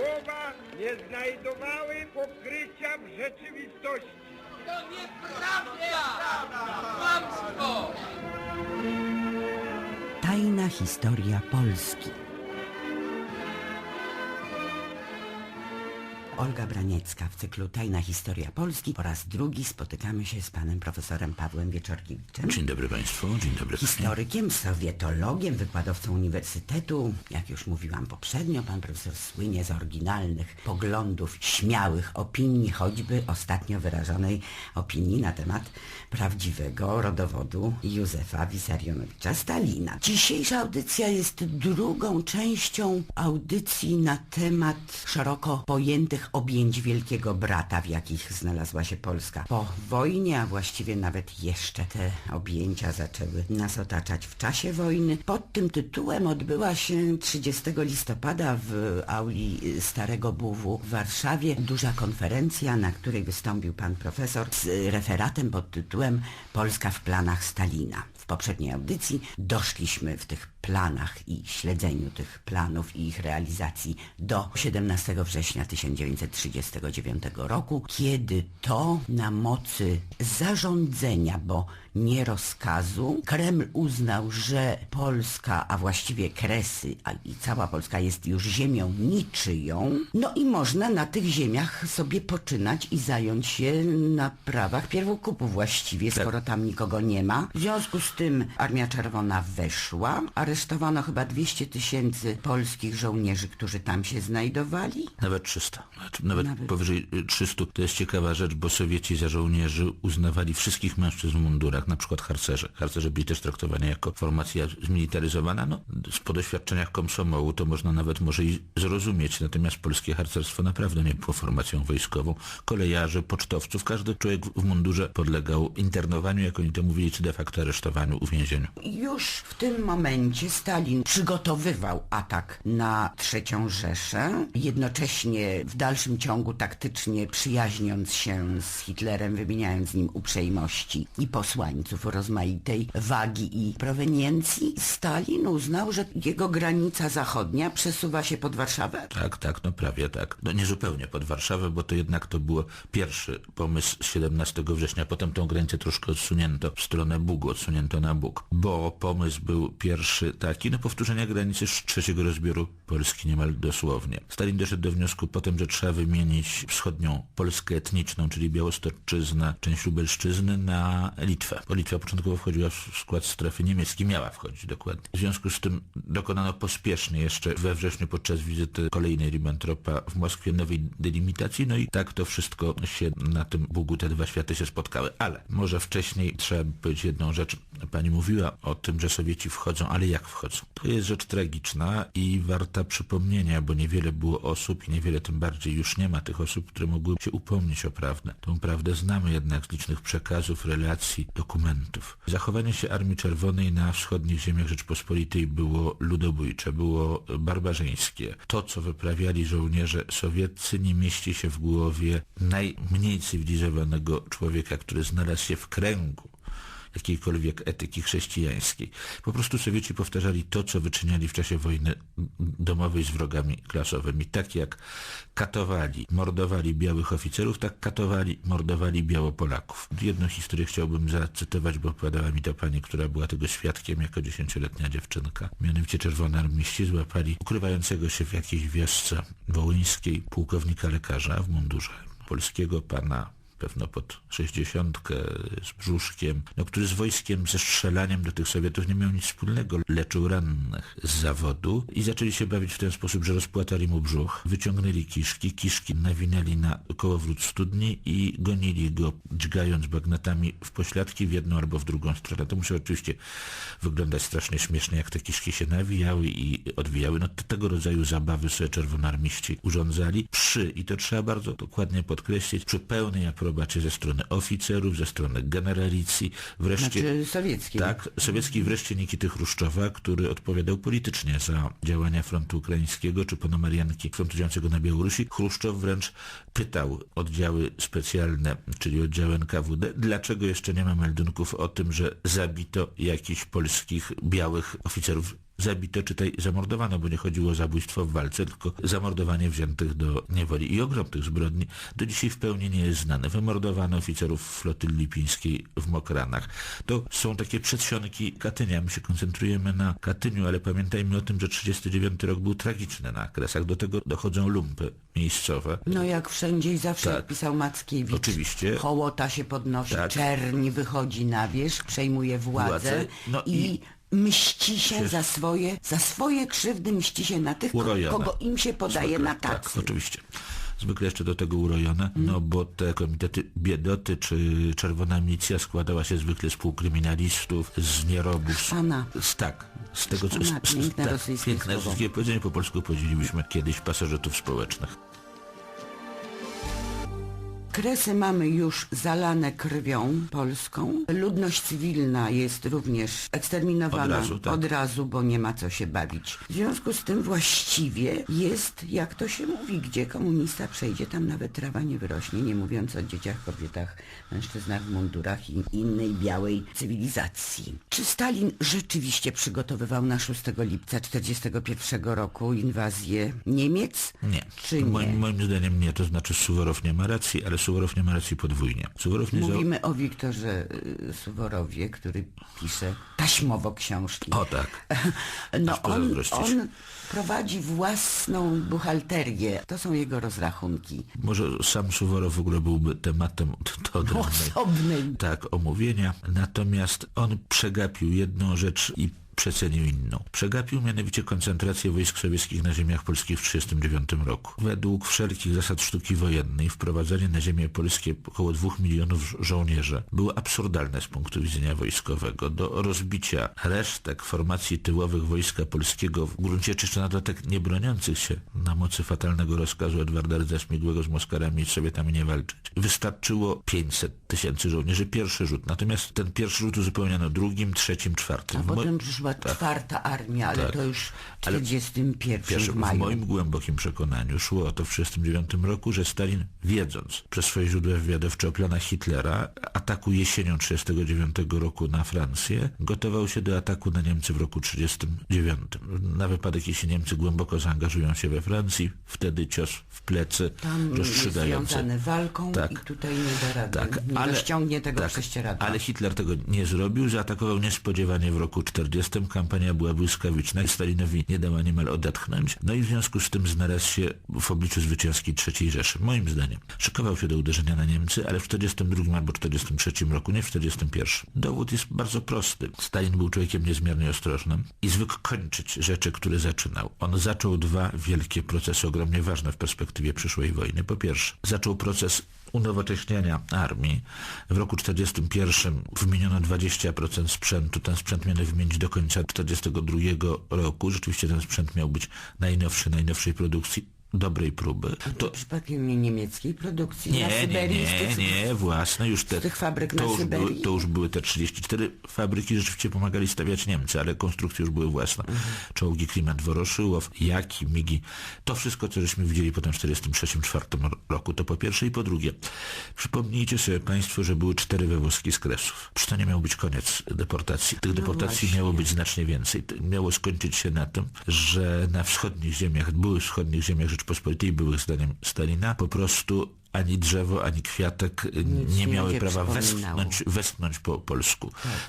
słowa nie znajdowały pokrycia w rzeczywistości. To nieprawda! Kłamstwo! Tajna historia Polski. Olga Braniecka w cyklu Tajna historia Polski. Po raz drugi spotykamy się z panem profesorem Pawłem Wieczorkiewiczem. Dzień dobry Państwu, dzień dobry. Historykiem, sowietologiem, wykładowcą uniwersytetu. Jak już mówiłam poprzednio, pan profesor słynie z oryginalnych poglądów, śmiałych opinii, choćby ostatnio wyrażonej opinii na temat prawdziwego rodowodu Józefa Wisarionowicza Stalina. Dzisiejsza audycja jest drugą częścią audycji na temat szeroko pojętych objęć Wielkiego Brata, w jakich znalazła się Polska po wojnie, a właściwie nawet jeszcze te objęcia zaczęły nas otaczać w czasie wojny. Pod tym tytułem odbyła się 30 listopada w auli Starego Buwu w Warszawie duża konferencja, na której wystąpił pan profesor z referatem pod tytułem Polska w planach Stalina. Poprzedniej audycji doszliśmy w tych planach i śledzeniu tych planów i ich realizacji do 17 września 1939 roku, kiedy to na mocy zarządzenia, bo nie rozkazu, Kreml uznał, że Polska, a właściwie Kresy, a i cała Polska jest już ziemią niczyją, no i można na tych ziemiach sobie poczynać i zająć się na prawach pierwokupu właściwie, skoro tam nikogo nie ma. W związku z tym Armia Czerwona weszła, aresztowano chyba 200 tysięcy polskich żołnierzy, którzy tam się znajdowali. Nawet 300, nawet, nawet, powyżej y, 300. To jest ciekawa rzecz, bo Sowieci za żołnierzy uznawali wszystkich mężczyzn w mundurach, na przykład harcerze. Harcerze byli też traktowani jako formacja zmilitaryzowana. No, po doświadczeniach komsomołu to można nawet może i zrozumieć, natomiast polskie harcerstwo naprawdę nie było formacją wojskową. Kolejarzy, pocztowców, każdy człowiek w mundurze podlegał internowaniu, jak oni to mówili, czy de facto aresztowaniu, uwięzieniu. Już w tym momencie Stalin przygotowywał atak na trzecią Rzeszę, jednocześnie w dalszym ciągu taktycznie przyjaźniąc się z Hitlerem, wymieniając z nim uprzejmości i rozmaitej wagi i proweniencji. Stalin uznał, że jego granica zachodnia przesuwa się pod Warszawę. Tak, tak, no prawie tak. No nie zupełnie pod Warszawę, bo to jednak to było pierwszy pomysł z 17 września. Potem tą granicę troszkę odsunięto w stronę Bugu, odsunięto na Bóg. Bo pomysł był pierwszy taki, no powtórzenia granicy z trzeciego rozbioru Polski niemal dosłownie. Stalin doszedł do wniosku potem, że trzeba wymienić wschodnią Polskę etniczną, czyli Białostoczyzna, część Lubelszczyzny na Litwę. Bo Litwa początkowo wchodziła w skład strefy niemieckiej, miała wchodzić dokładnie. W związku z tym dokonano pospiesznie jeszcze we wrześniu podczas wizyty kolejnej Ribbentropa w Moskwie nowej delimitacji, no i tak to wszystko się na tym Bugu te dwa światy się spotkały. Ale może wcześniej trzeba by powiedzieć jedną rzecz. Pani mówiła o tym, że Sowieci wchodzą, ale jak wchodzą? To jest rzecz tragiczna i warta przypomnienia, bo niewiele było osób i niewiele tym bardziej już nie ma tych osób, które mogły się upomnieć o prawdę. Tą prawdę znamy jednak z licznych przekazów, relacji, dokumentów. Zachowanie się Armii Czerwonej na wschodnich ziemiach Rzeczpospolitej było ludobójcze, było barbarzyńskie. To, co wyprawiali żołnierze sowieccy, nie mieści się w głowie najmniej cywilizowanego człowieka, który znalazł się w kręgu jakiejkolwiek etyki chrześcijańskiej. Po prostu Sowieci powtarzali to, co wyczyniali w czasie wojny domowej z wrogami klasowymi. Tak jak katowali, mordowali białych oficerów, tak katowali, mordowali Białopolaków. Jedną historię chciałbym zacytować, bo opowiadała mi to pani, która była tego świadkiem jako dziesięcioletnia dziewczynka. Mianowicie czerwonoarmiści złapali ukrywającego się w jakiejś wiosce wołyńskiej pułkownika lekarza w mundurze polskiego pana pewno pod sześćdziesiątkę z brzuszkiem, no, który z wojskiem, ze strzelaniem do tych Sowietów nie miał nic wspólnego. Leczył rannych z zawodu i zaczęli się bawić w ten sposób, że rozpłatali mu brzuch, wyciągnęli kiszki, kiszki nawinęli na kołowrót studni i gonili go, dźgając bagnetami w pośladki w jedną albo w drugą stronę. To musiało oczywiście wyglądać strasznie śmiesznie, jak te kiszki się nawijały i odwijały. No tego rodzaju zabawy sobie czerwonarmiści urządzali przy, i to trzeba bardzo dokładnie podkreślić, przy pełnej aprobacie ze strony oficerów, ze strony generalicji, wreszcie... Znaczy sowieckiej. Tak, sowiecki wreszcie Nikity Chruszczowa, który odpowiadał politycznie za działania frontu ukraińskiego czy Ponomarianki frontu działającego na Białorusi. Chruszczow wręcz pytał oddziały specjalne, czyli oddziały NKWD, dlaczego jeszcze nie ma meldunków o tym, że zabito jakichś polskich białych oficerów zabito, czytaj zamordowano, bo nie chodziło o zabójstwo w walce, tylko zamordowanie wziętych do niewoli. I ogrom tych zbrodni do dzisiaj w pełni nie jest znany. Wymordowano oficerów flotyli lipińskiej w Mokranach. To są takie przedsionki Katynia. My się koncentrujemy na Katyniu, ale pamiętajmy o tym, że 39 rok był tragiczny na Kresach. Do tego dochodzą lumpy miejscowe. No jak wszędzie i zawsze Tak. pisał Mackiewicz. Oczywiście. Hołota się podnosi, Tak. czerń wychodzi na wierzch, przejmuje władzę, Władzę, no i, i- mści się za swoje, za swoje krzywdy mści się na tych, ko- Urojone. kogo im się podaje na Tak, oczywiście. Zwykle jeszcze do tego urojone, no bo te komitety biedoty czy czerwona milicja składała się zwykle z półkryminalistów, z nierobów. Z, z, tak, z tego co... Pana, z- z- piękne tak, rosyjskie piękne słowo. rosyjskie powiedzenie po polsku powiedzielibyśmy kiedyś pasożytów społecznych. Kresy mamy już zalane krwią polską. Ludność cywilna jest również eksterminowana Od razu, tak. od razu, bo nie ma co się bawić. W związku z tym właściwie jest, jak to się mówi, gdzie komunista przejdzie, tam nawet trawa nie wyrośnie, nie mówiąc o dzieciach, kobietach, mężczyznach w mundurach i innej białej cywilizacji. Czy Stalin rzeczywiście przygotowywał na 6 lipca 1941 roku inwazję Niemiec? Nie. Czy nie? Moim, moim zdaniem nie, to znaczy Suworow nie ma racji, ale Suworow nie ma racji podwójnie. Suworow nie za... Mówimy o Wiktorze y, Suworowie, który pisze taśmowo książki. O tak. no on, on prowadzi własną buchalterię. To są jego rozrachunki. Może sam Suworow w ogóle byłby tematem odrębnej Osobnej. tak, omówienia. Natomiast on przegapił jedną rzecz i przecenił inną. Przegapił mianowicie koncentrację wojsk sowieckich na ziemiach polskich w 1939 roku. Według wszelkich zasad sztuki wojennej wprowadzenie na ziemię polskie około dwóch milionów żo- żołnierzy było absurdalne z punktu widzenia wojskowego. Do rozbicia resztek formacji tyłowych wojska polskiego w gruncie czy jeszcze na dodatek nie broniących się na mocy fatalnego rozkazu Edwarda Rdza Śmigłego z Moskarami i Sowietami nie walczyć. Wystarczyło 500 tysięcy żołnierzy. Pierwszy rzut. Natomiast ten pierwszy rzut uzupełniono drugim, trzecim, czwartym. A W mo- potem przyszła czwarta armia, ale Tak. to już w Ale 41 Pierwszy, w maju. moim głębokim przekonaniu szło o to w 1939 roku, że Stalin, wiedząc przez swoje źródła wywiadowcze o planach Hitlera, ataku jesienią 1939 roku na Francję, gotował się do ataku na Niemcy w roku 1939. Na wypadek, jeśli Niemcy głęboko zaangażują się we Francji, wtedy cios w plecy Tam rozstrzygający. związany walką Tak. i tutaj nie da rady. Tak, nie ale, tego tak, ale Hitler tego nie zrobił, zaatakował niespodziewanie w roku 40. Kampania była błyskawiczna i Stalinowi nie dała niemal odetchnąć. No i w związku z tym znalazł się w obliczu zwycięskiej III Rzeszy. Moim zdaniem szykował się do uderzenia na Niemcy, ale w 42 albo 43 roku, nie w 41. Dowód jest bardzo prosty. Stalin był człowiekiem niezmiernie ostrożnym i zwykł kończyć rzeczy, które zaczynał. On zaczął dwa wielkie procesy ogromnie ważne w perspektywie przyszłej wojny. Po pierwsze, zaczął proces unowocześniania armii. W roku 1941 wymieniono 20% sprzętu. Ten sprzęt miano wymienić do końca 1942 roku. Rzeczywiście ten sprzęt miał być najnowszy, najnowszej produkcji, dobrej próby. To przypadkiem nie niemieckiej produkcji na Nie, nie, Syberii? nie, tych- nie, własne już te... z tych fabryk to na już, były, Syberii? to już były te 34 fabryki, rzeczywiście pomagali stawiać Niemcy, ale konstrukcje już były własne. Mhm. Czołgi Klimat Woroszyłow, Jaki, Migi, to wszystko, co żeśmy widzieli potem w 1943-1944 roku, to po pierwsze i po drugie. Przypomnijcie sobie Państwo, że były cztery wywózki z Kresów. Przecież to nie miał być koniec deportacji. Tych deportacji No miało być znacznie więcej. Miało skończyć się na tym, że na wschodnich ziemiach, byłych wschodnich ziemiach Rzeczpospolitej, byłych zdaniem Stalina, po prostu ani drzewo, ani kwiatek Nic nie miały prawa westchnąć, westchnąć po polsku.